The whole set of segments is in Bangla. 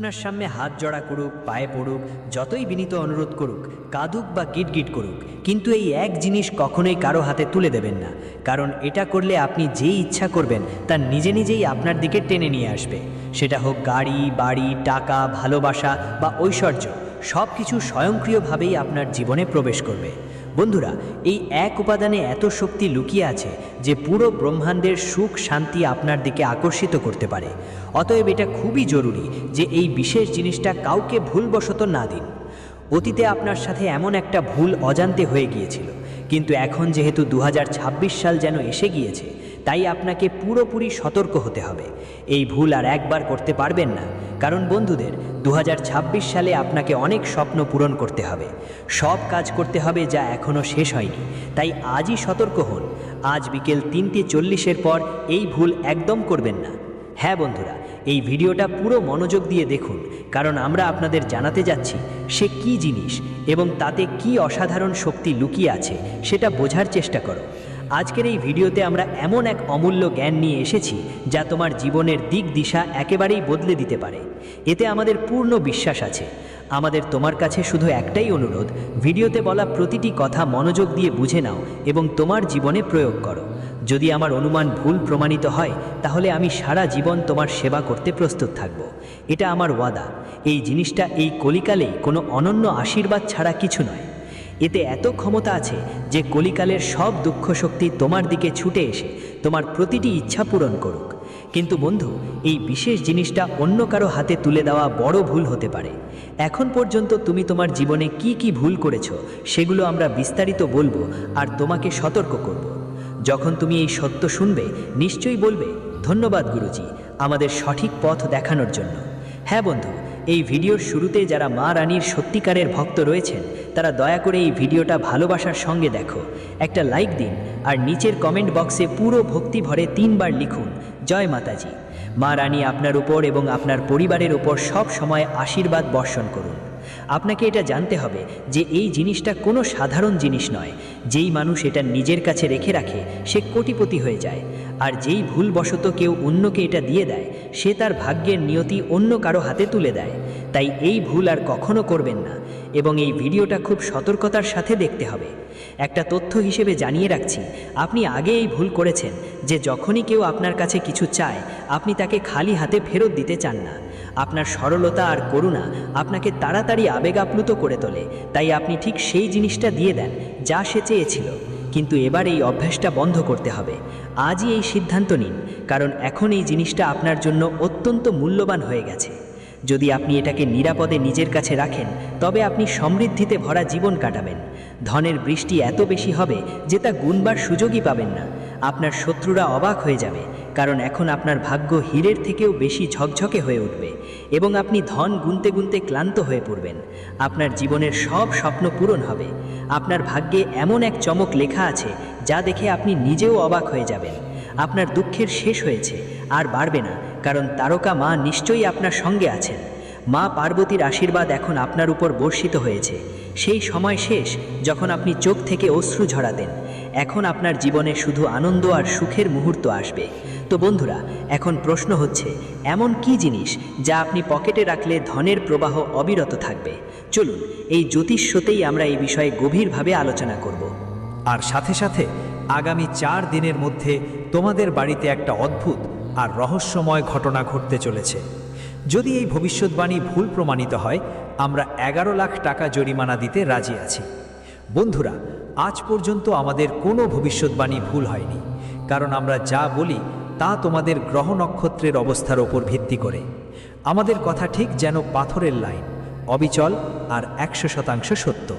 আপনার সামনে হাত জড়া করুক, পায়ে পড়ুক, যতই বিনীত অনুরোধ করুক, কাঁদুক বা গিটগিট করুক, কিন্তু এই এক জিনিস কখনোই কারও হাতে তুলে দেবেন না। কারণ এটা করলে আপনি যেই ইচ্ছা করবেন, তা নিজে নিজেই আপনার দিকে টেনে নিয়ে আসবে। সেটা হোক গাড়ি, বাড়ি, টাকা, ভালোবাসা বা ঐশ্বর্য সব কিছু স্বয়ংক্রিয়ভাবেই আপনার জীবনে প্রবেশ করবে। বন্ধুরা, এই এক উপাদানে এত শক্তি লুকিয়ে আছে যে পুরো ব্রহ্মাণ্ডের সুখ শান্তি আপনার দিকে আকর্ষিত করতে পারে। অতএব এটা খুবই জরুরি যে এই বিশেষ জিনিসটা কাউকে ভুলবশত না দিন। অতীতে আপনার সাথে এমন একটা ভুল অজান্তে হয়ে গিয়েছিল, কিন্তু এখন যেহেতু দু হাজার ছাব্বিশ সাল যেন এসে গিয়েছে, তাই আপনাকে পুরোপুরি সতর্ক হতে হবে। এই ভুল আর একবার করতে পারবেন না। কারণ বন্ধুদের দু হাজার ছাব্বিশ সালে আপনাকে অনেক স্বপ্ন পূরণ করতে হবে। সব কাজ করতে হবে যা এখনও শেষ হয়নি। তাই আজই সতর্ক হন। আজ বিকেল তিনটে চল্লিশের পর এই ভুল একদম করবেন না। হ্যাঁ বন্ধুরা, এই ভিডিওটা পুরো মনোযোগ দিয়ে দেখুন, কারণ আমরা আপনাদের জানাতে যাচ্ছি সে কি জিনিস এবং তাতে কি অসাধারণ শক্তি লুকিয়ে আছে, সেটা বোঝার চেষ্টা করো। আজকের এই ভিডিওতে আমরা এমন এক অমূল্য জ্ঞান নিয়ে এসেছি যা তোমার জীবনের দিক দিশা একেবারেই বদলে দিতে পারে। এতে আমাদের পূর্ণ বিশ্বাস আছে। আমাদের তোমার কাছে শুধু একটাই অনুরোধ, ভিডিওতে বলা প্রতিটি কথা মনোযোগ দিয়ে বুঝে নাও এবং তোমার জীবনে প্রয়োগ করো। যদি আমার অনুমান ভুল প্রমাণিত হয়, তাহলে আমি সারা জীবন তোমার সেবা করতে প্রস্তুত থাকব। এটা আমার ওয়াদা। এই জিনিসটা এই কলিকালেই কোনো অনন্য আশীর্বাদ ছাড়া কিছু নয়। এতে এত ক্ষমতা আছে যে কলিকালের সব দুঃখ শক্তি তোমার দিকে ছুটে এসে তোমার প্রতিটি ইচ্ছা পূরণ করুক। কিন্তু বন্ধু, এই বিশেষ জিনিসটা অন্য কারও হাতে তুলে দেওয়া বড় ভুল হতে পারে। এখন পর্যন্ত তুমি তোমার জীবনে কি কি ভুল করেছ সেগুলো আমরা বিস্তারিত বলব আর তোমাকে সতর্ক করব। যখন তুমি এই সত্য শুনবে, নিশ্চয়ই বলবে, ধন্যবাদ গুরুজি, আমাদের সঠিক পথ দেখানোর জন্য। হ্যাঁ বন্ধু এই ভিডিওর শুরুতে যারা মা রানীর সত্যিকারের ভক্ত রয়েছেন, তারা দয়া করে এই ভিডিওটা ভালোবাসার সঙ্গে দেখো। একটা লাইক দিন আর নিচের কমেন্ট বক্সে পুরো ভক্তি ভরে তিনবার লিখুন, জয় মাতাজি। মা রানী আপনার উপর এবং আপনার পরিবারের উপর সব সময় আশীর্বাদ বর্ষণ করুন। আপনাকে এটা জানতে হবে যে এই জিনিসটা কোনো সাধারণ জিনিস নয়। যেই মানুষ এটা নিজের কাছে রেখে রাখে, সে কোটিপতি হয়ে যায়। আর যেই ভুলবশত কেউ অন্যকে এটা দিয়ে দেয়, সে তার ভাগ্যের নিয়তি অন্য কারও হাতে তুলে দেয়। তাই এই ভুল আর কখনো করবেন না। এবং এই ভিডিওটা খুব সতর্কতার সাথে দেখতে হবে। একটা তথ্য হিসেবে জানিয়ে রাখছি, আপনি আগে এই ভুল করেছেন, যে যখনই কেউ আপনার কাছে কিছু চায়, আপনি তাকে খালি হাতে ফেরত দিতে চান না। আপনার সরলতা আর করুণা আপনাকে তাড়াতাড়ি আবেগ আপ্লুত করে তোলে, তাই আপনি ঠিক সেই জিনিসটা দিয়ে দেন, যা সে চেয়েছিল। কিন্তু এবার এই অভ্যাসটা বন্ধ করতে হবে। আজই এই সিদ্ধান্ত নিন, কারণ এখন এই জিনিসটা আপনার জন্য অত্যন্ত মূল্যবান হয়ে গেছে। যদি আপনি এটাকে নিরাপদে নিজের কাছে রাখেন, তবে আপনি সমৃদ্ধিতে ভরা জীবন কাটাবেন। ধনের বৃষ্টি এত বেশি হবে যে তা গুনবার সুযোগই পাবেন না। আপনার শত্রুরা অবাক হয়ে যাবে, কারণ এখন আপনার ভাগ্য হীরের থেকেও বেশি ঝকঝকে হয়ে উঠবে এবং আপনি ধন গুনতে গুনতে ক্লান্ত হয়ে পড়বেন। আপনার জীবনের সব স্বপ্ন পূরণ হবে। আপনার ভাগ্যে এমন এক চমক লেখা আছে, যা দেখে আপনি নিজেও অবাক হয়ে যাবেন। আপনার দুঃখের শেষ হয়েছে, আর বাড়বে না। কারণ তারকা মা নিশ্চয়ই আপনার সঙ্গে আছেন। মা পার্বতীর আশীর্বাদ এখন আপনার উপর বর্ষিত হয়েছে। সেই সময় শেষ যখন আপনি চোখ থেকে অশ্রু ঝরাতেন। এখন আপনার জীবনে শুধু আনন্দ আর সুখের মুহূর্ত আসবে। তো বন্ধুরা, এখন প্রশ্ন হচ্ছে, এমন কি জিনিস যা আপনি পকেটে রাখলে ধনের প্রবাহ অবিরত থাকবে? চলুন, এই জ্যোতিষ্যতেই আমরা এই বিষয়ে গভীরভাবে আলোচনা করব। আর সাথে সাথে আগামী চার দিনের মধ্যে তোমাদের বাড়িতে একটা অদ্ভুত আর রহস্যময় ঘটনা ঘটতে চলেছে। যদি এই ভবিষ্যৎবাণী ভুল প্রমাণিত হয়, আমরা এগারো লাখ টাকা জরিমানা দিতে রাজি আছি। বন্ধুরা, আজ পর্যন্ত আমাদের কোনো ভবিষ্যৎবাণী ভুল হয়নি, কারণ আমরা যা বলি তা তোমাদের গ্রহ নক্ষত্রের অবস্থার ওপর ভিত্তি করে। আমাদের কথা ঠিক যেন পাথরের লাইন, অবিচল আর একশো শতাংশ সত্য।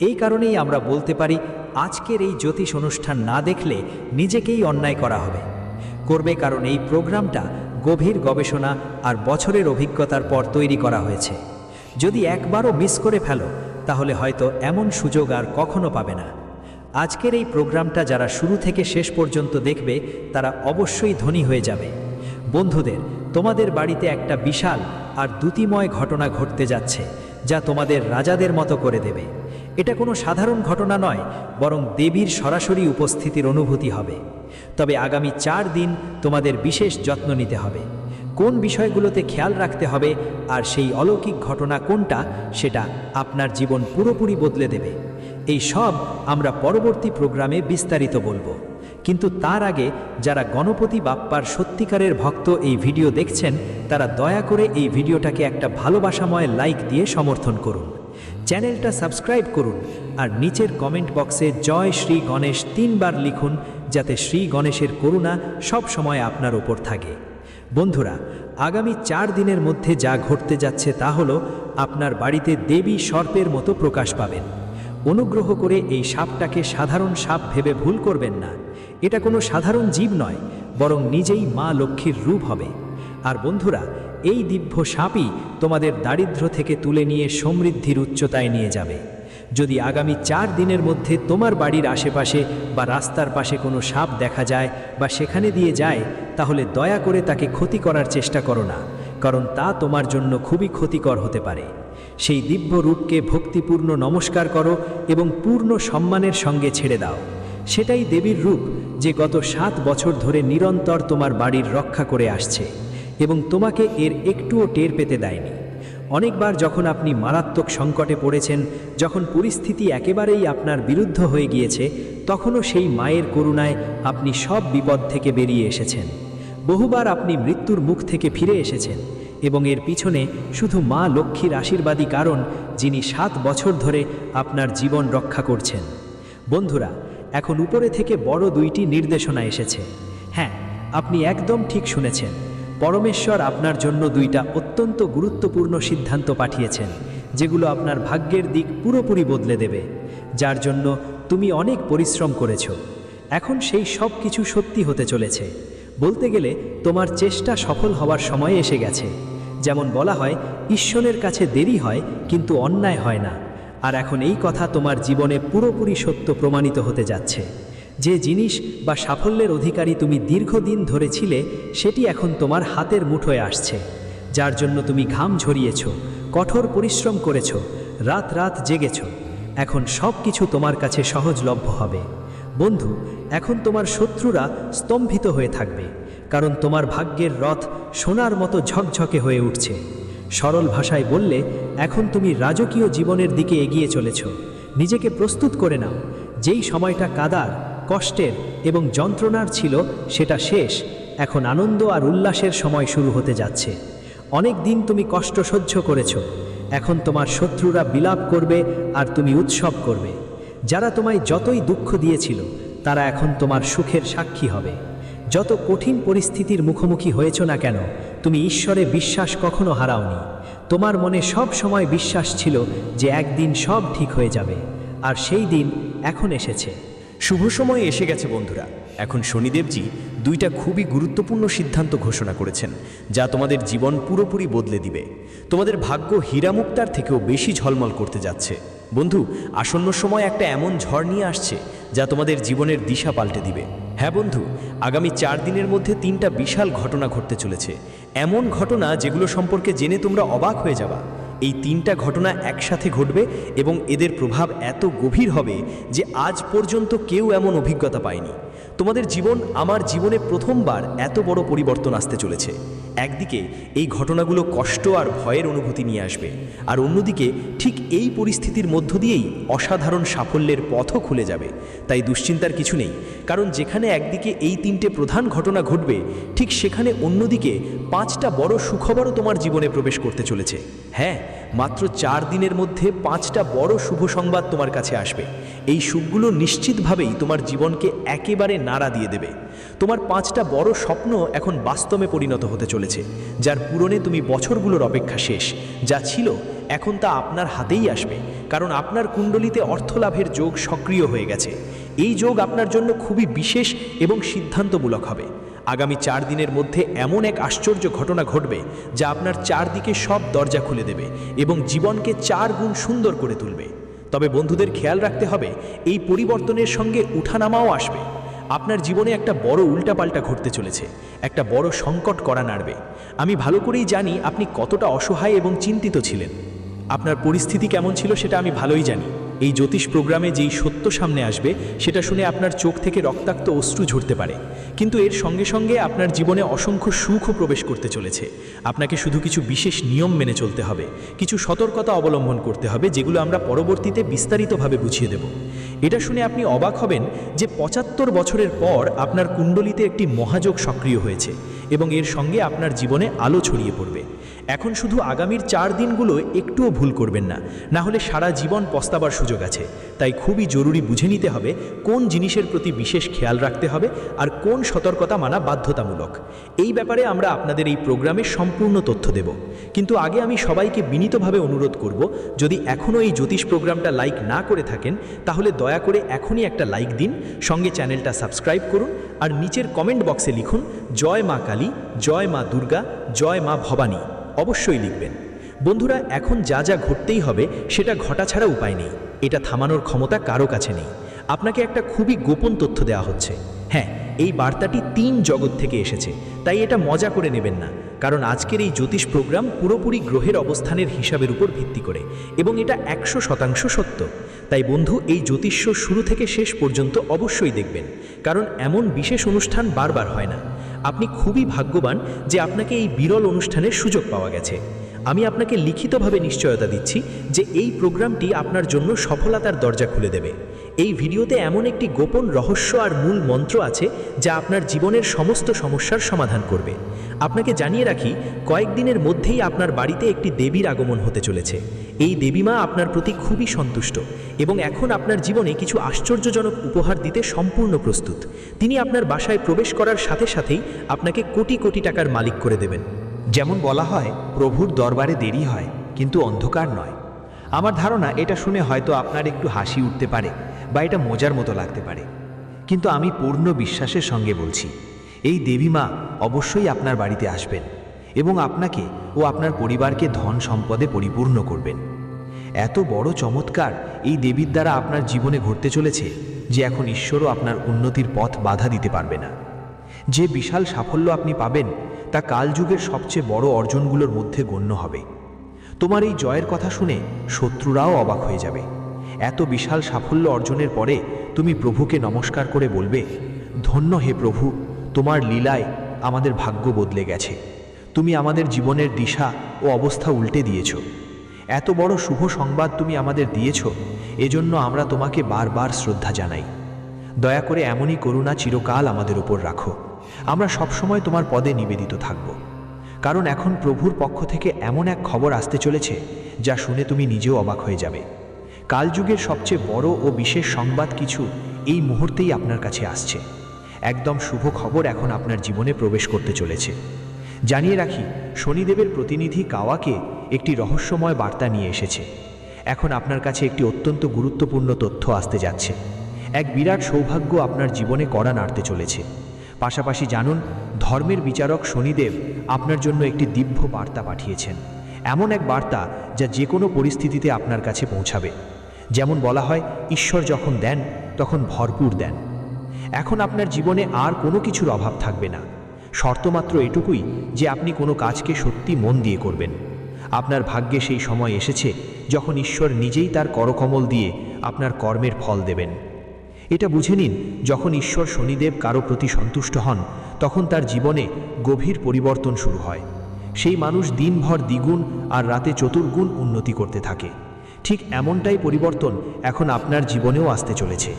এই কারণেই আমরা বলতে পারি, আজকের এই জ্যোতিষ অনুষ্ঠান না দেখলে নিজেকেই অন্যায় করা হবে। করবে কারণ এই প্রোগ্রামটা গভীর গবেষণা আর বছরের অভিজ্ঞতার পর তৈরি করা হয়েছে। যদি একবারও মিস করে ফেলো, তাহলে হয়তো এমন সুযোগ আর কখনো পাবে না। আজকের এই প্রোগ্রামটা যারা শুরু থেকে শেষ পর্যন্ত দেখবে, তারা অবশ্যই ধনী হয়ে যাবে। বন্ধুদের, তোমাদের বাড়িতে একটা বিশাল আর দ্যুতিময় ঘটনা ঘটতে যাচ্ছে, যা তোমাদের রাজাদের মতো করে দেবে। এটা কোনো সাধারণ ঘটনা নয়, বরং দেবীর সরাসরি উপস্থিতির অনুভূতি হবে। তবে আগামী চার দিন তোমাদের বিশেষ যত্ন নিতে হবে। কোন বিষয়গুলোতে খেয়াল রাখতে হবে আর সেই অলৌকিক ঘটনা কোনটা সেটা আপনার জীবন পুরোপুরি বদলে দেবে। এই সব আমরা পরবর্তী প্রোগ্রামে বিস্তারিত বলব। কিন্তু তার আগে যারা গণপতি বাপ্পার সত্যিকারের ভক্ত এই ভিডিও দেখছেন, তারা দয়া করে এই ভিডিওটাকে একটা ভালোবাসাময় লাইক দিয়ে সমর্থন করুন। চ্যানেলটা সাবস্ক্রাইব করুন আর নিচের কমেন্ট বক্সে জয় শ্রী গণেশ তিনবার লিখুন যাতে শ্রী গণেশের করুণা সব সময় আপনার ওপর থাকে। বন্ধুরা, আগামী চার দিনের মধ্যে যা ঘটতে যাচ্ছে তা হল আপনার বাড়িতে দেবী সর্পের মতো প্রকাশ পাবেন। অনুগ্রহ করে এই সাপটাকে সাধারণ সাপ ভেবে ভুল করবেন না। এটা কোনো সাধারণ জীব নয়, বরং নিজেই মা লক্ষ্মীর রূপ হবে। আর বন্ধুরা, এই দিব্য সাপই তোমাদের দারিদ্র্য থেকে তুলে নিয়ে সমৃদ্ধির উচ্চতায় নিয়ে যাবে। যদি আগামী চার দিনের মধ্যে তোমার বাড়ির আশেপাশে বা রাস্তার পাশে কোনো সাপ দেখা যায় বা সেখানে দিয়ে যায়, তাহলে দয়া করে তাকে ক্ষতি করার চেষ্টা করো না, কারণ তা তোমার জন্য খুবই ক্ষতিকর হতে পারে। সেই দিব্য রূপকে ভক্তিপূর্ণ নমস্কার করো এবং পূর্ণ সম্মানের সঙ্গে ছেড়ে দাও। সেটাই দেবীর রূপ যে গত সাত বছর ধরে নিরন্তর তোমার বাড়ির রক্ষা করে আসছে এবং তোমাকে এর একটুও টের পেতে দেয়নি। অনেকবার যখন আপনি মারাত্মক সংকটে পড়েছেন, যখন পরিস্থিতি একেবারেই আপনার বিরুদ্ধ হয়ে গিয়েছে, তখনও সেই মায়ের করুণায় আপনি সব বিপদ থেকে বেরিয়ে এসেছেন। বহুবার আপনি মৃত্যুর মুখ থেকে ফিরে এসেছেন এবং এর পিছনে শুধু মা লক্ষ্মীর আশীর্বাদী কারণ, যিনি সাত বছর ধরে আপনার জীবন রক্ষা করছেন। বন্ধুরা, এখন উপরে থেকে বড় দুইটি নির্দেশনা এসেছে। হ্যাঁ আপনি একদম ঠিক শুনেছেন। পরমেশ্বর আপনার জন্য দুইটা অত্যন্ত গুরুত্বপূর্ণ সিদ্ধান্ত পাঠিয়েছেন, যেগুলো আপনার ভাগ্যের দিক পুরোপুরি বদলে দেবে, যার জন্য তুমি অনেক পরিশ্রম করেছ। এখন সেই সব কিছু সত্যি হতে চলেছে। বলতে গেলে, তোমার চেষ্টা সফল হওয়ার সময় এসে গেছে। যেমন বলা হয়, ঈশ্বরের কাছে দেরি হয়, কিন্তু অন্যায় হয় না। আর এখন এই কথা তোমার জীবনে পুরোপুরি সত্য প্রমাণিত হতে যাচ্ছে। যে জিনিস বা সাফল্যের অধিকারী তুমি দীর্ঘদিন ধরে ছিলে সেটি এখন তোমার হাতের মুঠোয় আসছে, যার জন্য তুমি ঘাম ঝরিয়েছ, কঠোর পরিশ্রম করেছ, রাত রাত জেগেছ। এখন সব কিছু তোমার কাছে সহজলভ্য হবে। বন্ধু, এখন তোমার শত্রুরা স্তম্ভিত হয়ে থাকবে, কারণ তোমার ভাগ্যের রথ সোনার মতো ঝকঝকে হয়ে উঠছে। সরল ভাষায় বললে, এখন তুমি রাজকীয় জীবনের দিকে এগিয়ে চলেছ। নিজেকে প্রস্তুত করে নাও, যেই সময়টা কাদার কষ্টের এবং যন্ত্রণার ছিল, সেটা শেষ। এখন আনন্দ আর উল্লাসের সময় শুরু হতে যাচ্ছে। অনেক দিন তুমি কষ্ট সহ্য করেছ। এখন তোমার শত্রুরা বিলাপ করবে আর তুমি উৎসব করবে। যারা তোমায় যতই দুঃখ দিয়েছিল, তারা এখন তোমার সুখের সাক্ষী হবে। যত কঠিন পরিস্থিতির মুখোমুখি হয়েছ না কেন, তুমি ঈশ্বরে বিশ্বাস কখনো হারাওনি। তোমার মনে সব সময় বিশ্বাস ছিল যে একদিন সব ঠিক হয়ে যাবে। আর সেই দিন এখন এসেছে। শুভ সময় এসে গেছে বন্ধুরা। এখন শনিদেবজি দুইটা খুবই গুরুত্বপূর্ণ সিদ্ধান্ত ঘোষণা করেছেন, যা তোমাদের জীবন পুরোপুরি বদলে দিবে। তোমাদের ভাগ্য হীরামুক্তার থেকেও বেশি ঝলমল করতে যাচ্ছে। বন্ধু, আসন্ন সময় একটা এমন ঝড় নিয়ে আসছে, যা তোমাদের জীবনের দিশা পাল্টে দিবে। হ্যাঁ বন্ধু, আগামী চার দিনের মধ্যে তিনটা বিশাল ঘটনা ঘটতে চলেছে। এমন ঘটনা যেগুলো সম্পর্কে জেনে তোমরা অবাক হয়ে যাবা। এই তিনটা ঘটনা একসাথে ঘটবে এবং এদের প্রভাব এত গভীর হবে যে আজ পর্যন্ত কেউ এমন অভিজ্ঞতা পায়নি। তোমাদের জীবন আমার জীবনে প্রথমবার এত বড় পরিবর্তন আসতে চলেছে। একদিকে এই ঘটনাগুলো কষ্ট আর ভয়ের অনুভূতি নিয়ে আসবে, আর অন্যদিকে ঠিক এই পরিস্থিতির মধ্য দিয়েই অসাধারণ সাফল্যের পথও খুলে যাবে। তাই দুশ্চিন্তার কিছু নেই, কারণ যেখানে একদিকে এই তিনটে প্রধান ঘটনা ঘটবে, ঠিক সেখানে অন্যদিকে পাঁচটা বড় সুখবরও তোমার জীবনে প্রবেশ করতে চলেছে। হ্যাঁ মাত্র চার দিনের মধ্যে পাঁচটা বড় শুভ সংবাদ তোমার কাছে আসবে। এই সুখগুলো নিশ্চিতভাবেই তোমার জীবনকে একেবারে নাড়া দিয়ে দেবে। তোমার পাঁচটা বড় স্বপ্ন এখন বাস্তবে পরিণত হতে চলেছে, যার পূরণে তুমি বছরগুলোর অপেক্ষা শেষ, যা ছিল, এখন তা আপনার হাতেই আসবে, কারণ আপনার কুণ্ডলিতে অর্থলাভের যোগ সক্রিয় হয়ে গেছে। এই যোগ আপনার জন্য খুবই বিশেষ এবং সিদ্ধান্তমূলক হবে। আগামী চার দিনের মধ্যে এমন এক আশ্চর্য ঘটনা ঘটবে যা আপনার চারদিকে সব দরজা খুলে দেবে এবং জীবনকে চার গুণ সুন্দর করে তুলবে। তবে বন্ধুদের খেয়াল রাখতে হবে, এই পরিবর্তনের সঙ্গে উঠানামাও আসবে। আপনার জীবনে একটা বড় উল্টাপাল্টা ঘটতে চলেছে, একটা বড় সংকট করা নাড়বে। আমি ভালো করেই জানি আপনি কতটা অসহায় এবং চিন্তিত ছিলেন। আপনার পরিস্থিতি কেমন ছিল সেটা আমি ভালোই জানি। এই জ্যোতিষ প্রোগ্রামে যেই সত্য সামনে আসবে, সেটা শুনে আপনার চোখ থেকে রক্তাক্ত অশ্রু ঝরতে পারে। কিন্তু এর সঙ্গে সঙ্গে আপনার জীবনে অসংখ্য সুখও প্রবেশ করতে চলেছে। আপনাকে শুধু কিছু বিশেষ নিয়ম মেনে চলতে হবে, কিছু সতর্কতা অবলম্বন করতে হবে, যেগুলো আমরা পরবর্তীতে বিস্তারিতভাবে বুঝিয়ে দেব। এটা শুনে আপনি অবাক হবেন যে পঁচাত্তর বছরের পর আপনার কুণ্ডলিতে একটি মহাযোগ সক্রিয় হয়েছে এবং এর সঙ্গে আপনার জীবনে আলো ছড়িয়ে পড়বে। এখন শুধু আগামীর চার দিনগুলো একটুও ভুল করবেন না। না হলে সারা জীবন পস্তাবার সুযোগ আছে। তাই খুবই জরুরি বুঝে নিতে হবে কোন জিনিসের প্রতি বিশেষ খেয়াল রাখতে হবে আর কোন সতর্কতা মানা বাধ্যতামূলক। এই ব্যাপারে আমরা আপনাদের এই প্রোগ্রামে সম্পূর্ণ তথ্য দেব। কিন্তু আগে আমি সবাইকে বিনীতভাবে অনুরোধ করব, যদি এখনও এই জ্যোতিষ প্রোগ্রামটা লাইক না করে থাকেন, তাহলে দয়া করে এখনই একটা লাইক দিন, সঙ্গে চ্যানেলটা সাবস্ক্রাইব করুন আর নিচের কমেন্ট বক্সে লিখুন, জয় মা কালী, জয় মা দুর্গা, জয় মা ভবানী। অবশ্যই লিখবেন। বন্ধুরা, এখন যা যা ঘটতেই হবে, সেটা ঘটা ছাড়া উপায় নেই। এটা থামানোর ক্ষমতা কারও কাছে নেই। আপনাকে একটা খুবই গোপন তথ্য দেওয়া হচ্ছে। হ্যাঁ এই বার্তাটি তিন জগৎ থেকে এসেছে, তাই এটা মজা করে নেবেন না। কারণ আজকের এই জ্যোতিষ প্রোগ্রাম পুরোপুরি গ্রহের অবস্থানের হিসাবের উপর ভিত্তি করে, এবং এটা একশো শতাংশ সত্য। তাই বন্ধু, এই জ্যোতিষ্য শুরু থেকে শেষ পর্যন্ত অবশ্যই দেখবেন, কারণ এমন বিশেষ অনুষ্ঠান বারবার হয় না। আপনি খুবই ভাগ্যবান যে আপনাকে এই বিরল অনুষ্ঠানের সুযোগ পাওয়া গেছে। আমি আপনাকে লিখিতভাবে নিশ্চয়তা দিচ্ছি যে এই প্রোগ্রামটি আপনার জন্য সফলতার দরজা খুলে দেবে। এই ভিডিওতে এমন একটি গোপন রহস্য আর মূল মন্ত্র আছে যা আপনার জীবনের সমস্ত সমস্যার সমাধান করবে। আপনাকে জানিয়ে রাখি, কয়েকদিনের মধ্যেই আপনার বাড়িতে একটি দেবীর আগমন হতে চলেছে। এই দেবীমা আপনার প্রতি খুবই সন্তুষ্ট এবং এখন আপনার জীবনে কিছু আশ্চর্যজনক উপহার দিতে সম্পূর্ণ প্রস্তুত। তিনি আপনার বাসায় প্রবেশ করার সাথে সাথেই আপনাকে কোটি কোটি টাকার মালিক করে দেবেন। যেমন বলা হয়, প্রভুর দরবারে দেরি হয়, কিন্তু অন্ধকার নয়। আমার ধারণা, এটা শুনে হয়তো আপনার একটু হাসি উঠতে পারে। বা এটা মজার মতো লাগতে পারে। কিন্তু আমি পূর্ণ বিশ্বাসের সঙ্গে বলছি, এই দেবী মা অবশ্যই আপনার বাড়িতে আসবেন এবং আপনাকে ও আপনার পরিবারকে ধন সম্পদে পরিপূর্ণ করবেন। এত বড় চমৎকার এই দেবীর দ্বারা আপনার জীবনে ঘটতে চলেছে যে এখন ঈশ্বরও আপনার উন্নতির পথ বাধা দিতে পারবে না। যে বিশাল সাফল্য আপনি পাবেন, তা কালযুগের সবচেয়ে বড় অর্জনগুলোর মধ্যে গণ্য হবে। তোমার এই জয়ের কথা শুনে শত্রুরাও অবাক হয়ে যাবে। এত বিশাল সাফল্য অর্জনের পরে তুমি প্রভুকে নমস্কার করে বলবে, ধন্য হে প্রভু, তোমার লীলায় আমাদের ভাগ্য বদলে গেছে। তুমি আমাদের জীবনের দিশা ও অবস্থা উল্টে দিয়েছ। এত বড় শুভ সংবাদ তুমি আমাদের দিয়েছ, এজন্য আমরা তোমাকে বারবার শ্রদ্ধা জানাই। দয়া করে এমনই করুণা চিরকাল আমাদের উপর রাখো। আমরা সবসময় তোমার পদে নিবেদিত থাকব। কারণ এখন প্রভুর পক্ষ থেকে এমন এক খবর আসতে চলেছে, যা শুনে তুমি নিজেও অবাক হয়ে যাবে। কালযুগের সবচেয়ে বড় ও বিশেষ সংবাদ কিছু এই মুহূর্তেই আপনার কাছে আসছে। একদম শুভ খবর এখন আপনার জীবনে প্রবেশ করতে চলেছে। জানিয়ে রাখি, শনিদেবের প্রতিনিধি কাওয়াকে একটি রহস্যময় বার্তা নিয়ে এসেছে। এখন আপনার কাছে একটি অত্যন্ত গুরুত্বপূর্ণ তথ্য আসতে যাচ্ছে। এক বিরাট সৌভাগ্য আপনার জীবনে কড়া নাড়তে চলেছে। পাশাপাশি জানুন, ধর্মের বিচারক শনিদেব আপনার জন্য একটি দিব্য বার্তা পাঠিয়েছেন। এমন এক বার্তা যা যে কোনো পরিস্থিতিতে আপনার কাছে পৌঁছাবে। যেমন বলা হয়, ঈশ্বর যখন দেন, তখন ভরপুর দেন। এখন আপনার জীবনে আর কোনো কিছুর অভাব থাকবে না। শর্তমাত্র এটুকুই যে আপনি কোনো কাজকে সত্যি মন দিয়ে করবেন। আপনার ভাগ্যে সেই সময় এসেছে যখন ঈশ্বর নিজেই তার করকমল দিয়ে আপনার কর্মের ফল দেবেন। এটা বুঝে নিন, যখন ঈশ্বর শনিদেব কারও প্রতি সন্তুষ্ট হন, তখন তার জীবনে গভীর পরিবর্তন শুরু হয়। সেই মানুষ দিনভর দ্বিগুণ আর রাতে চতুর্গুণ উন্নতি করতে থাকে। ঠিক এমনটাই পরিবর্তন এখন আপনার জীবনেও আসতে চলেছে।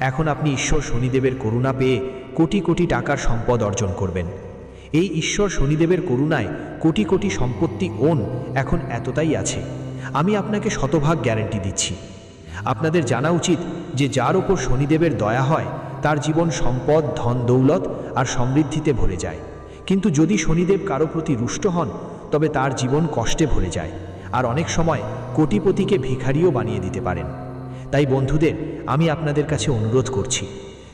এখন আপনি ঈশ্বর শনিদেবের করুণা পেয়ে কোটি কোটি টাকার সম্পদ অর্জন করবেন। এই ঈশ্বর শনিদেবের করুণায় কোটি কোটি সম্পত্তি ওন এখন এতটাই আছে। আমি আপনাকে শতভাগ গ্যারেন্টি দিচ্ছি। আপনাদের জানা উচিত যে যার ওপর শনিদেবের দয়া হয়, তার জীবন সম্পদ, ধন, দৌলত আর সমৃদ্ধিতে ভরে যায়। কিন্তু যদি শনিদেব কারও প্রতি রুষ্ট হন, তবে তার জীবন কষ্টে ভরে যায়। আর অনেক সময় কোটিপতিকে ভিখারিও বানিয়ে দিতে পারেন। তাই বন্ধুদের, আমি আপনাদের কাছে অনুরোধ করছি,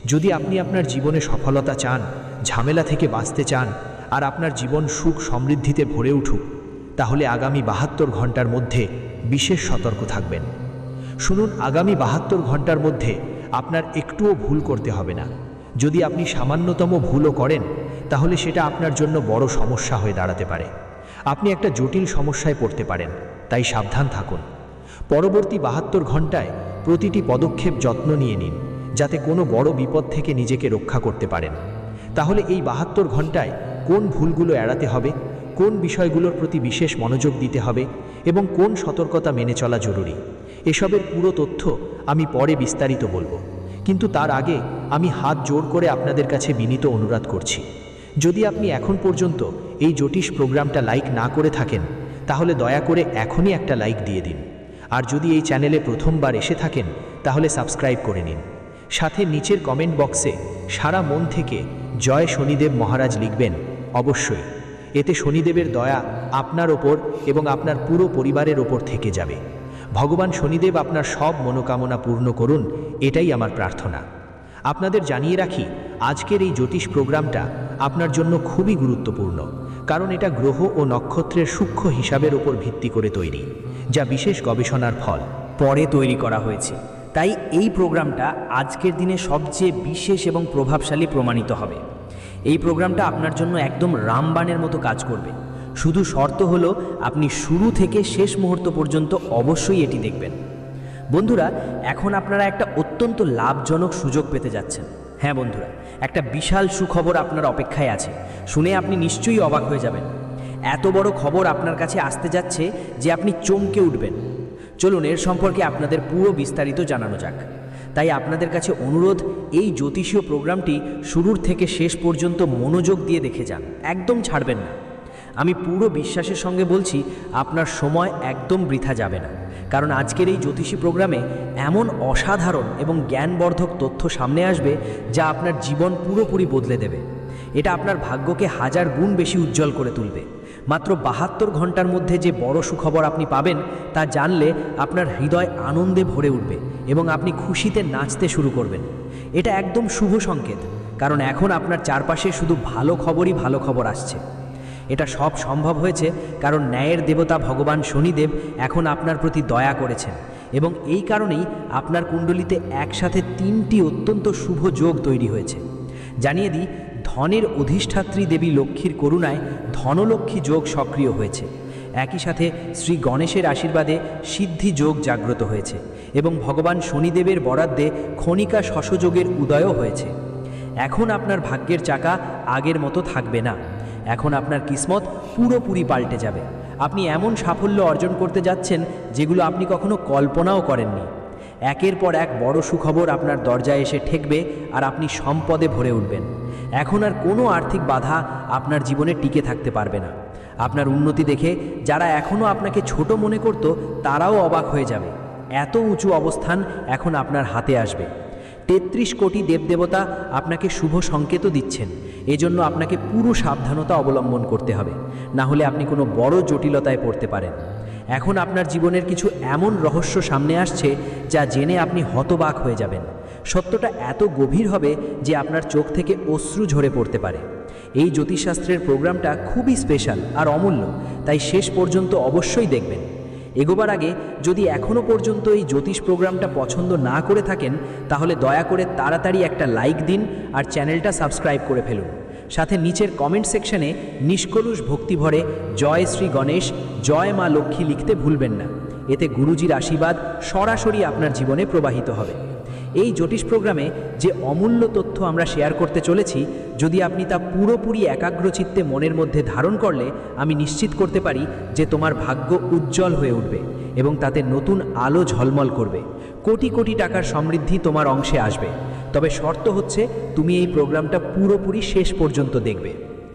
যদি আপনি আপনার জীবনে সফলতা চান, ঝামেলা থেকে বাঁচতে চান, আর আপনার জীবন সুখ সমৃদ্ধিতে ভরে উঠুক, তাহলে আগামী বাহাত্তর ঘণ্টার মধ্যে বিশেষ সতর্ক থাকবেন। শুনুন, আগামী বাহাত্তর ঘণ্টার মধ্যে আপনার একটুও ভুল করতে হবে না। যদি আপনি সামান্যতম ভুলও করেন, তাহলে সেটা আপনার জন্য বড় সমস্যা হয়ে দাঁড়াতে পারে। আপনি একটা জটিল সমস্যায় পড়তে পারেন, তাই সাবধান থাকুন। পরবর্তী বাহাত্তর ঘন্টায় প্রতিটি পদক্ষেপ যত্ন নিয়ে নিন, যাতে কোনো বড় বিপদ থেকে নিজেকে রক্ষা করতে পারেন। তাহলে এই বাহাত্তর ঘন্টায় কোন ভুলগুলো এড়াতে হবে, কোন বিষয়গুলোর প্রতি বিশেষ মনোযোগ দিতে হবে এবং কোন সতর্কতা মেনে চলা জরুরি, এসবের পুরো তথ্য আমি পরে বিস্তারিত বলব। কিন্তু তার আগে আমি হাত জোর করে আপনাদের কাছে বিনীত অনুরোধ করছি। যদি আপনি এখন পর্যন্ত এই জ্যোতিষ প্রোগ্রামটা লাইক না করে থাকেন, তাহলে দয়া করে এখনই একটা লাইক দিয়ে দিন। আর যদি এই চ্যানেলে প্রথমবার এসে থাকেন, তাহলে সাবস্ক্রাইব করে নিন। সাথে নিচের কমেন্ট বক্সে সারা মন থেকে জয় শনিদেব মহারাজ লিখবেন, অবশ্যই। এতে শনিদেবের দয়া আপনার ওপর এবং আপনার পুরো পরিবারের ওপর থেকে যাবে। ভগবান শনিদেব আপনার সব মনোকামনা পূর্ণ করুন, এটাই আমার প্রার্থনা। আপনাদের জানিয়ে রাখি, আজকের এই জ্যোতিষ প্রোগ্রামটা আপনার জন্য খুবই গুরুত্বপূর্ণ। কারণ এটা গ্রহ ও নক্ষত্রের সূক্ষ্ম হিসাবের উপর ভিত্তি করে তৈরি, যা বিশেষ গবেষণার ফল। পরে তৈরি করা হয়েছে। তাই এই প্রোগ্রামটা আজকের দিনে সবচেয়ে বিশেষ এবং প্রভাবশালী প্রমাণিত হবে। এই প্রোগ্রামটা আপনার জন্য একদম রামবাণের মতো কাজ করবে। শুধু শর্ত হলো, আপনি শুরু থেকে শেষ মুহূর্ত পর্যন্ত অবশ্যই এটি দেখবেন। বন্ধুরা, এখন আপনারা একটা অত্যন্ত লাভজনক সুযোগ পেতে যাচ্ছেন। হ্যাঁ বন্ধুরা, একটা বিশাল সুখবর আপনার অপেক্ষায় আছে। শুনে আপনি নিশ্চয়ই অবাক হয়ে যাবেন। এত বড় খবর আপনার কাছে আসতে যাচ্ছে যে আপনি চমকে উঠবেন। চলুন, এর সম্পর্কে আপনাদের পুরো বিস্তারিত জানানো যাক। তাই আপনাদের কাছে অনুরোধ, এই জ্যোতিষীয় প্রোগ্রামটি শুরুর থেকে শেষ পর্যন্ত মনোযোগ দিয়ে দেখে যান। একদম ছাড়বেন না। আমি পুরো বিশ্বাসের সঙ্গে বলছি, আপনার সময় একদম বৃথা যাবে না। কারণ আজকের এই জ্যোতিষী প্রোগ্রামে এমন অসাধারণ এবং জ্ঞানবর্ধক তথ্য সামনে আসবে যা আপনার জীবন পুরোপুরি বদলে দেবে। এটা আপনার ভাগ্যকে হাজার গুণ বেশি উজ্জ্বল করে তুলবে। মাত্র বাহাত্তর ঘণ্টার মধ্যে যে বড় সুখবর আপনি পাবেন, তা জানলে আপনার হৃদয় আনন্দে ভরে উঠবে এবং আপনি খুশিতে নাচতে শুরু করবেন। এটা একদম শুভ সংকেত, কারণ এখন আপনার চারপাশে শুধু ভালো খবরই ভালো খবর আসছে। এটা সব সম্ভব হয়েছে কারণ ন্যায়ের দেবতা ভগবান শনিদেব এখন আপনার প্রতি দয়া করেছেন এবং এই কারণেই আপনার কুণ্ডলিতে একসাথে তিনটি অত্যন্ত শুভ যোগ তৈরি হয়েছে। জানিয়ে দিই, ধনের অধিষ্ঠাত্রী দেবী লক্ষ্মীর করুণায় ধনলক্ষ্মী যোগ সক্রিয় হয়েছে। একই সাথে শ্রী গণেশের আশীর্বাদে সিদ্ধি যোগ জাগ্রত হয়েছে এবং ভগবান শনিদেবের বরাদ্দে ক্ষণিকা শশযোগের উদয়ও হয়েছে। এখন আপনার ভাগ্যের চাকা আগের মতো থাকবে না। এখন আপনার কিসমত পুরোপুরি পাল্টে যাবে। আপনি এমন সাফল্য অর্জন করতে যাচ্ছেন যেগুলো আপনি কখনো কল্পনাও করেননি। একের পর এক বড় সুখবর আপনার দরজায় এসে ঠেকবে আর আপনি সম্পদে ভরে উঠবেন। এখন আর কোনো আর্থিক বাধা আপনার জীবনে টিকে থাকতে পারবে না। আপনার উন্নতি দেখে যারা এখনও আপনাকে ছোট মনে করত, তারাও অবাক হয়ে যাবে। এত উঁচু অবস্থান এখন আপনার হাতে আসবে। তেত্রিশ কোটি দেবদেবতা আপনাকে শুভ সংকেতও দিচ্ছেন। এজন্য আপনাকে পুরো সাবধানতা অবলম্বন করতে হবে। না হলে আপনি কোনো বড় জটিলতায় পড়তে পারেন। এখন আপনার জীবনের কিছু এমন রহস্য সামনে আসছে যা জেনে আপনি হতবাক হয়ে যাবেন। সত্যটা এত গভীর হবে যে আপনার চোখ থেকে অশ্রু ঝরে পড়তে পারে। এই জ্যোতিষশাস্ত্রের প্রোগ্রামটা খুবই স্পেশাল আর অমূল্য, তাই শেষ পর্যন্ত অবশ্যই দেখবেন। এগোবার আগে যদি এখনও পর্যন্ত এই জ্যোতিষ প্রোগ্রামটা পছন্দ না করে থাকেন, তাহলে দয়া করে তাড়াতাড়ি একটা লাইক দিন আর চ্যানেলটা সাবস্ক্রাইব করে ফেলুন। সাথে নিচের কমেন্ট সেকশনে নিষ্কলুষ ভক্তিভরে জয় শ্রী গণেশ, জয় মা লক্ষ্মী লিখতে ভুলবেন না। এতে গুরুজির আশীর্বাদ সরাসরি আপনার জীবনে প্রবাহিত হবে। এই জ্যোতিষ প্রোগ্রামে যে অমূল্য তথ্য আমরা শেয়ার করতে চলেছি, যদি আপনি তা পুরোপুরি একাগ্রচিত্তে মনের মধ্যে ধারণ করলে, আমি নিশ্চিত করতে পারি যে তোমার ভাগ্য উজ্জ্বল হয়ে উঠবে এবং তাতে নতুন আলো ঝলমল করবে। কোটি কোটি টাকার সমৃদ্ধি তোমার অংশে আসবে। তবে শর্ত হচ্ছে, তুমি এই প্রোগ্রামটা পুরোপুরি শেষ পর্যন্ত দেখবে।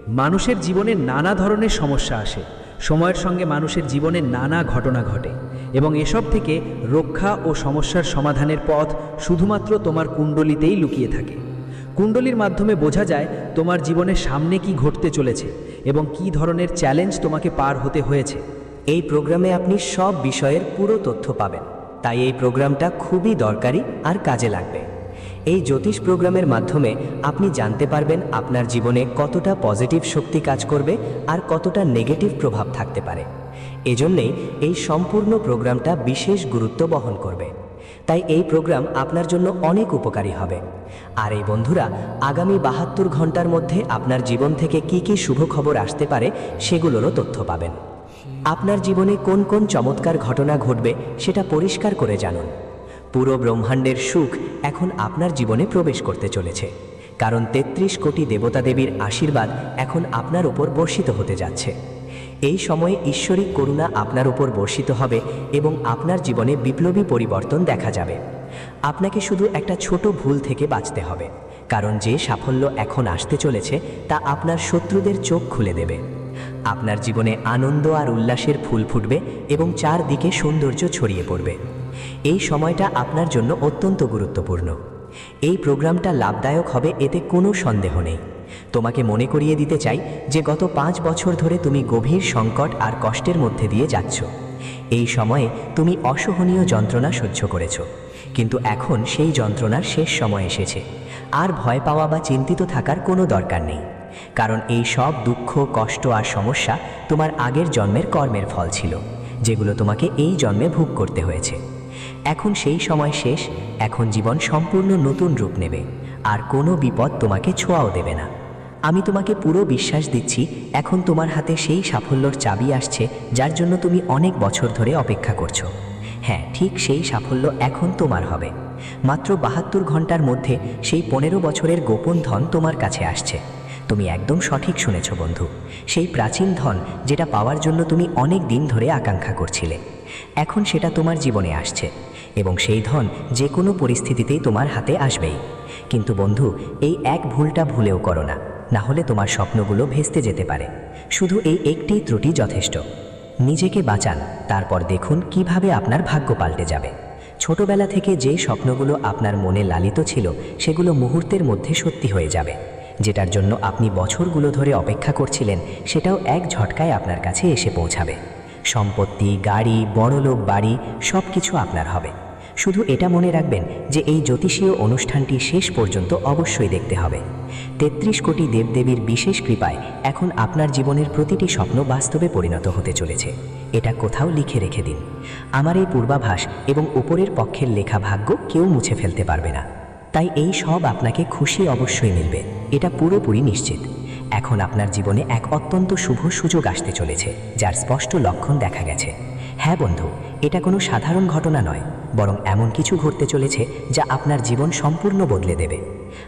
মানুষের জীবনে নানা ধরনের সমস্যা আসে। সময়ের সঙ্গে মানুষের জীবনে নানা ঘটনা ঘটে। এবং এসব থেকে রক্ষা ও সমস্যার সমাধানের পথ শুধুমাত্র তোমার কুণ্ডলিতেই লুকিয়ে থাকে। কুণ্ডলির মাধ্যমে বোঝা যায় তোমার জীবনের সামনে কি ঘটতে চলেছে এবং কি ধরনের চ্যালেঞ্জ তোমাকে পার হতে হয়েছে। এই প্রোগ্রামে আপনি সব বিষয়ের পুরো তথ্য পাবেন। তাই এই প্রোগ্রামটা খুবই দরকারি আর কাজে লাগবে। এই জ্যোতিষ প্রোগ্রামের মাধ্যমে আপনি জানতে পারবেন আপনার জীবনে কতটা পজিটিভ শক্তি কাজ করবে আর কতটা নেগেটিভ প্রভাব থাকতে পারে। এজন্যেই এই সম্পূর্ণ প্রোগ্রামটা বিশেষ গুরুত্ব বহন করবে। তাই এই প্রোগ্রাম আপনার জন্য অনেক উপকারী হবে। আর এই বন্ধুরা, আগামী বাহাত্তর ঘণ্টার মধ্যে আপনার জীবন থেকে কি কি শুভ খবর আসতে পারে সেগুলোরও তথ্য পাবেন। আপনার জীবনে কোন কোন চমৎকার ঘটনা ঘটবে সেটা পরিষ্কার করে জানুন। পুরো ব্রহ্মাণ্ডের সুখ এখন আপনার জীবনে প্রবেশ করতে চলেছে। কারণ তেত্রিশ কোটি দেবতা দেবীর আশীর্বাদ এখন আপনার ওপর বর্ষিত হতে যাচ্ছে। এই সময়ে ঈশ্বরিক করুণা আপনার উপর বর্ষিত হবে এবং আপনার জীবনে বিপ্লবী পরিবর্তন দেখা যাবে। আপনাকে শুধু একটা ছোট ভুল থেকে বাঁচতে হবে, কারণ যে সাফল্য এখন আসতে চলেছে তা আপনার শত্রুদের চোখ খুলে দেবে। আপনার জীবনে আনন্দ আর উল্লাসের ফুল ফুটবে এবং চারদিকে সৌন্দর্য ছড়িয়ে পড়বে। এই সময়টা আপনার জন্য অত্যন্ত গুরুত্বপূর্ণ। এই প্রোগ্রামটা লাভদায়ক হবে, এতে কোনো সন্দেহ নেই। তোমাকে মনে করিয়ে দিতে চাই যে গত পাঁচ বছর ধরে তুমি গভীর সংকট আর কষ্টের মধ্যে দিয়ে যাচ্ছ। এই সময়ে তুমি অসহনীয় যন্ত্রণা সহ্য করেছ। কিন্তু এখন সেই যন্ত্রণার শেষ সময় এসেছে। আর ভয় পাওয়া বা চিন্তিত থাকার কোনো দরকার নেই। কারণ এই সব দুঃখ, কষ্ট আর সমস্যা তোমার আগের জন্মের কর্মের ফল ছিল, যেগুলো তোমাকে এই জন্মে ভোগ করতে হয়েছে। এখন সেই সময় শেষ, এখন জীবন সম্পূর্ণ নতুন রূপ নেবে। আর কোনো বিপদ তোমাকে ছোঁয়াও দেবে না। আমি তোমাকে পুরো বিশ্বাস দিচ্ছি, এখন তোমার হাতে সেই সাফল্যর চাবি আসছে, যার জন্য তুমি অনেক বছর ধরে অপেক্ষা করছ। হ্যাঁ ঠিক সেই সাফল্য এখন তোমার হবে। মাত্র বাহাত্তর ঘণ্টার মধ্যে সেই পনেরো বছরের গোপন ধন তোমার কাছে আসছে। তুমি একদম সঠিক শুনেছ, বন্ধু। সেই প্রাচীন ধন যেটা পাওয়ার জন্য তুমি অনেক দিন ধরে আকাঙ্ক্ষা করছিলে। এখন সেটা তোমার জীবনে আসছে এবং সেই ধন যে কোনো পরিস্থিতিতেই তোমার হাতে আসবেই। কিন্তু বন্ধু, এই এক ভুলটা ভুলেও করো না। না হলে তোমার স্বপ্নগুলো ভেস্তে যেতে পারে। শুধু এই একটি ত্রুটি যথেষ্ট। নিজেকে বাঁচান, তারপর দেখুন কীভাবে আপনার ভাগ্য পাল্টে যাবে। ছোটবেলা থেকে যে স্বপ্নগুলো আপনার মনে লালিত ছিল, সেগুলো মুহূর্তের মধ্যে সত্যি হয়ে যাবে। যেটার জন্য আপনি বছরগুলো ধরে অপেক্ষা করছিলেন, সেটাও এক ঝটকায় আপনার কাছে এসে পৌঁছাবে। সম্পত্তি, গাড়ি, বড়লোক বাড়ি সব কিছু আপনার হবে। শুধু এটা মনে রাখবেন যে এই জ্যোতিষীয় অনুষ্ঠানটি শেষ পর্যন্ত অবশ্যই দেখতে হবে। তেত্রিশ কোটি দেবদেবীর বিশেষ কৃপায় এখন আপনার জীবনের প্রতিটি স্বপ্ন বাস্তবে পরিণত হতে চলেছে। এটা কোথাও লিখে রেখে দিন। আমার এই পূর্বাভাস এবং উপরের পক্ষের লেখা ভাগ্য কেউ মুছে ফেলতে পারবে না। তাই এই সব আপনাকে খুশি অবশ্যই মিলবে। এটা পুরোপুরি নিশ্চিত। এখন আপনার জীবনে এক অত্যন্ত শুভ সুযোগ আসতে চলেছে, যার স্পষ্ট লক্ষণ দেখা গেছে। হ্যাঁ বন্ধু, এটা কোনো সাধারণ ঘটনা নয়, বরং এমন কিছু ঘটতে চলেছে যা আপনার জীবন সম্পূর্ণ বদলে দেবে।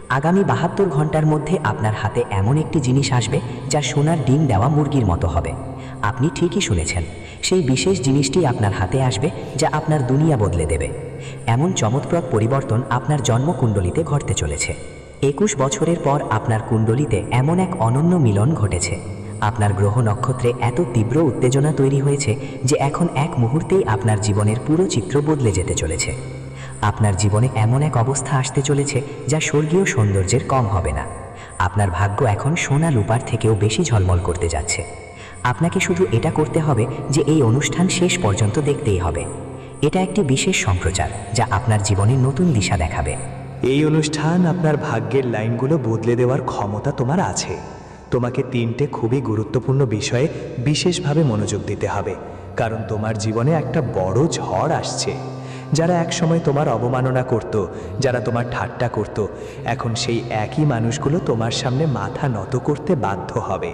আগামী বাহাত্তর ঘণ্টার মধ্যে আপনার হাতে এমন একটি জিনিস আসবে যা সোনার ডিম দেওয়া মুরগির মতো হবে। আপনি ঠিকই শুনেছেন, সেই বিশেষ জিনিসটি আপনার হাতে আসবে যা আপনার দুনিয়া বদলে দেবে। এমন চমৎপ্রদ পরিবর্তন আপনার জন্মকুণ্ডলিতে ঘটতে চলেছে। একুশ বছরের পর আপনার কুণ্ডলিতে এমন এক অনন্য মিলন ঘটেছে। আপনার গ্রহ নক্ষত্রে এত তীব্র উত্তেজনা তৈরি হয়েছে যে এখন এক মুহূর্তেই আপনার জীবনের পুরো চিত্র বদলে যেতে চলেছে। আপনার জীবনে এমন এক অবস্থা আসতে চলেছে যা স্বর্গীয় সৌন্দর্যের কম হবে না। আপনার ভাগ্য এখন সোনা লুপার থেকেও বেশি ঝলমল করতে যাচ্ছে। আপনাকে শুধু এটা করতে হবে যে এই অনুষ্ঠান শেষ পর্যন্ত দেখতেই হবে। এটা একটি বিশেষ সম্প্রচার যা আপনার জীবনে নতুন দিশা দেখাবে। এই অনুষ্ঠান আপনার ভাগ্যের লাইনগুলো বদলে দেওয়ার ক্ষমতা তোমার আছে। তোমাকে তিনটে খুবই গুরুত্বপূর্ণ বিষয়ে বিশেষভাবে মনোযোগ দিতে হবে। কারণ তোমার জীবনে একটা বড় ঝড় আসছে। যারা একসময় তোমার অবমাননা করত, যারা তোমার ঠাট্টা করত, এখন সেই একই মানুষগুলো তোমার সামনে মাথা নত করতে বাধ্য হবে।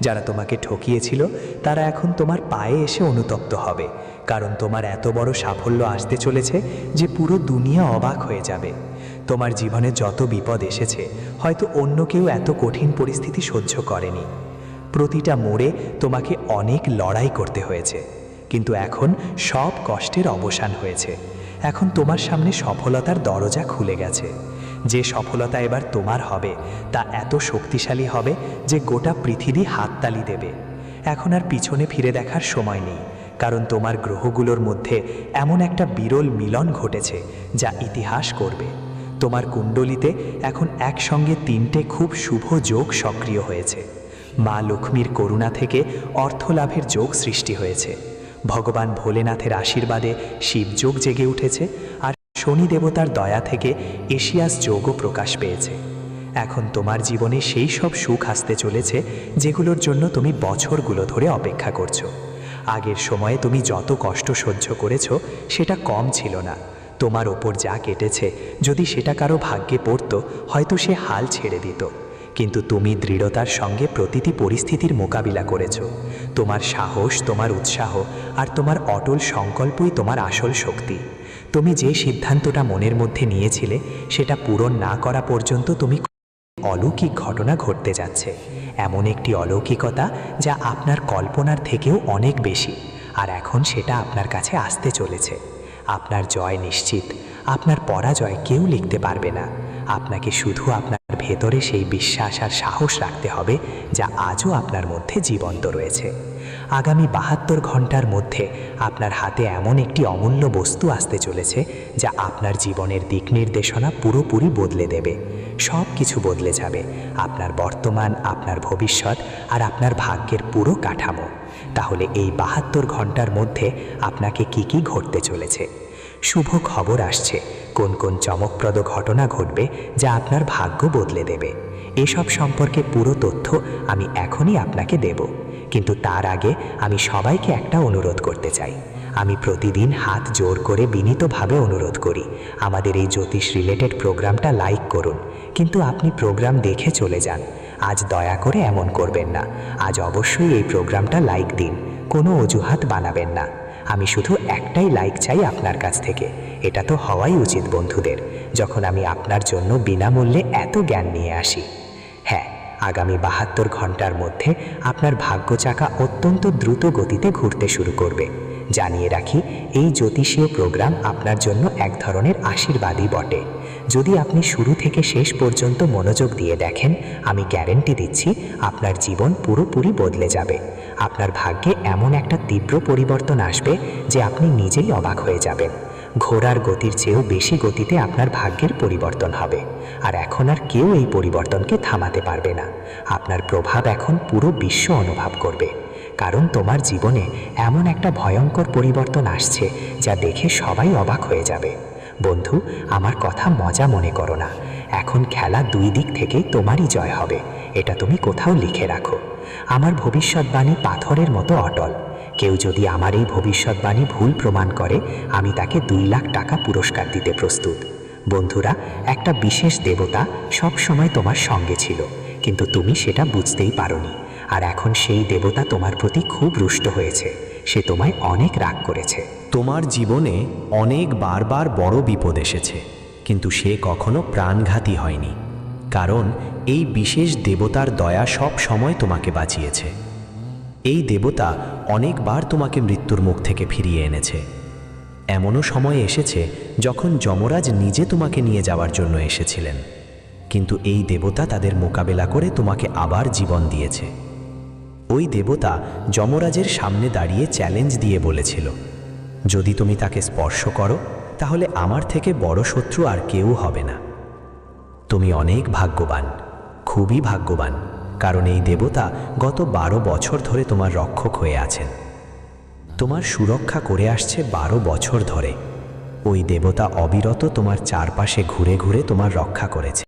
যারা তোমাকে ঠকিয়েছিল, তারা এখন তোমার পায়ে এসে অনুতপ্ত হবে। কারণ তোমার এত বড় সাফল্য আসতে চলেছে যে পুরো দুনিয়া অবাক হয়ে যাবে। তোমার জীবনে যত বিপদ এসেছে, হয়তো অন্য কেউ এত কঠিন পরিস্থিতি সহ্য করেনি। প্রতিটা মোড়ে তোমাকে অনেক লড়াই করতে হয়েছে। কিন্তু এখন সব কষ্টের অবসান হয়েছে। এখন তোমার সামনে সফলতার দরজা খুলে গেছে। যে সফলতা এবার তোমার হবে, তা এত শক্তিশালী হবে যে গোটা পৃথিবী হাততালি দেবে। এখন আর পিছনে ফিরে দেখার সময় নেই, কারণ তোমার গ্রহগুলোর মধ্যে এমন একটা বিরল মিলন ঘটেছে যা ইতিহাস করবে। তোমার কুণ্ডলিতে এখন একসঙ্গে তিনটে খুব শুভ যোগ সক্রিয় হয়েছে। মা লক্ষ্মীর করুণা থেকে অর্থলাভের যোগ সৃষ্টি হয়েছে। ভগবান ভোলেনাথের আশীর্বাদে শিবযোগ জেগে উঠেছে আর শনি দেবতার দয়া থেকে এশিয়াস যোগও প্রকাশ পেয়েছে। এখন তোমার জীবনে সেই সব সুখ আসতে চলেছে যেগুলোর জন্য তুমি বছরগুলো ধরে অপেক্ষা করছ। আগের সময়ে তুমি যত কষ্ট সহ্য করেছ সেটা কম ছিল না। তোমার ওপর যা কেটেছে, যদি সেটা কারও ভাগ্যে পড়ত, হয়তো সে হাল ছেড়ে দিত। কিন্তু তুমি দৃঢ়তার সঙ্গে প্রতিটি পরিস্থিতির মোকাবিলা করেছ। তোমার সাহস, তোমার উৎসাহ আর তোমার অটল সংকল্পই তোমার আসল শক্তি। তুমি যে সিদ্ধান্তটা মনের মধ্যে নিয়েছিলে, সেটা পূরণ না করা পর্যন্ত তুমি অলৌকিক ঘটনা ঘটতে যাচ্ছে। এমন একটি অলৌকিকতা যা আপনার কল্পনার থেকেও অনেক বেশি, আর এখন সেটা আপনার কাছে আসতে চলেছে। আপনার জয় নিশ্চিত। আপনার পরাজয় কেউ লিখতে পারবে না। আপনাকে শুধু আপনার ভেতরে সেই বিশ্বাস আর সাহস রাখতে হবে, যা আজও আপনার মধ্যে জীবন্ত রয়েছে। আগামী বাহাত্তর ঘণ্টার মধ্যে আপনার হাতে এমন একটি অমূল্য বস্তু আসতে চলেছে, যা আপনার জীবনের দিক নির্দেশনা পুরোপুরি বদলে দেবে। সব কিছু বদলে যাবে। আপনার বর্তমান, আপনার ভবিষ্যৎ আর আপনার ভাগ্যের পুরো কাঠামো। তাহলে এই বাহাত্তর ঘণ্টার মধ্যে আপনাকে কি কি ঘটতে চলেছে? শুভ খবর আসছে। কোন কোন চমকপ্রদ ঘটনা ঘটবে যা আপনার ভাগ্য বদলে দেবে? এসব সম্পর্কে পুরো তথ্য আমি এখনই আপনাকে দেব। কিন্তু তার আগে আমি সবাইকে একটা অনুরোধ করতে চাই। আমি প্রতিদিন হাত জোর করে বিনীতভাবে অনুরোধ করি। আমাদের এই জ্যোতিষ রিলেটেড প্রোগ্রামটা লাইক করুন। কিন্তু আপনি প্রোগ্রাম দেখে চলে যান। আজ দয়া করে এমন করবেন না। আজ অবশ্যই এই প্রোগ্রামটা লাইক দিন, কোনো অজুহাত বানাবেন না। আমি শুধু একটাই লাইক চাই আপনার কাছ থেকে। এটা তো হওয়াই উচিত বন্ধুদের, যখন আমি আপনার জন্য বিনামূল্যে এত জ্ঞান নিয়ে আসি। হ্যাঁ আগামী বাহাত্তর ঘণ্টার মধ্যে আপনার ভাগ্য চাকা অত্যন্ত দ্রুত গতিতে ঘুরতে শুরু করবে। জানিয়ে রাখি, এই জ্যোতিষীয় প্রোগ্রাম আপনার জন্য এক ধরনের আশীর্বাদই বটে। যদি আপনি শুরু থেকে শেষ পর্যন্ত মনোযোগ দিয়ে দেখেন, আমি গ্যারেন্টি দিচ্ছি আপনার জীবন পুরোপুরি বদলে যাবে। আপনার ভাগ্যে এমন একটা তীব্র পরিবর্তন আসবে যে আপনি নিজেই অবাক হয়ে যাবেন। ঘোড়ার গতির চেয়েও বেশি গতিতে আপনার ভাগ্যের পরিবর্তন হবে। আর এখন আর কেউ এই পরিবর্তনকে থামাতে পারবে না। আপনার প্রভাব এখন পুরো বিশ্ব অনুভব করবে। কারণ তোমার জীবনে এমন একটা ভয়ঙ্কর পরিবর্তন আসছে যা দেখে সবাই অবাক হয়ে যাবে। বন্ধু, আমার কথা মজা মনে করো না। এখন খেলা দুই দিক থেকেই তোমারই জয় হবে। এটা তুমি কোথাও লিখে রাখো। আমার ভবিষ্যৎবাণী পাথরের মতো অটল। কেউ যদি আমার এই ভবিষ্যৎবাণী ভুল প্রমাণ করে, আমি তাকে দুই লাখ টাকা পুরস্কার দিতে প্রস্তুত। বন্ধুরা, একটা বিশেষ দেবতা সব সময় তোমার সঙ্গে ছিল, কিন্তু তুমি সেটা বুঝতেই পারোনি। আর এখন সেই দেবতা তোমার প্রতি খুব রুষ্ট হয়েছে। সে তোমায় অনেক রাগ করেছে। তোমার জীবনে অনেক বারবার বড় বিপদ এসেছে, কিন্তু সে কখনো প্রাণঘাতী হয়নি, কারণ এই বিশেষ দেবতার দয়া সব সময় তোমাকে বাঁচিয়েছে। এই দেবতা অনেকবার তোমাকে মৃত্যুর মুখ থেকে ফিরিয়ে এনেছে। এমনও সময় এসেছে যখন যমরাজ নিজে তোমাকে নিয়ে যাওয়ার জন্য এসেছিলেন, কিন্তু এই দেবতা তাদের মোকাবেলা করে তোমাকে আবার জীবন দিয়েছে। ওই দেবতা যমরাজের সামনে দাঁড়িয়ে চ্যালেঞ্জ দিয়ে বলেছিল, যদি তুমি তাকে স্পর্শ করো, তাহলে আমার থেকে বড় শত্রু আর কেউ হবে না। তুমি অনেক ভাগ্যবান, খুবই ভাগ্যবান, কারণ এই দেবতা গত বারো বছর ধরে তোমার রক্ষক হয়ে আছেন। তোমার সুরক্ষা করে আসছে বারো বছর ধরে। ওই দেবতা অবিরত তোমার চারপাশে ঘুরে ঘুরে তোমার রক্ষা করেছে।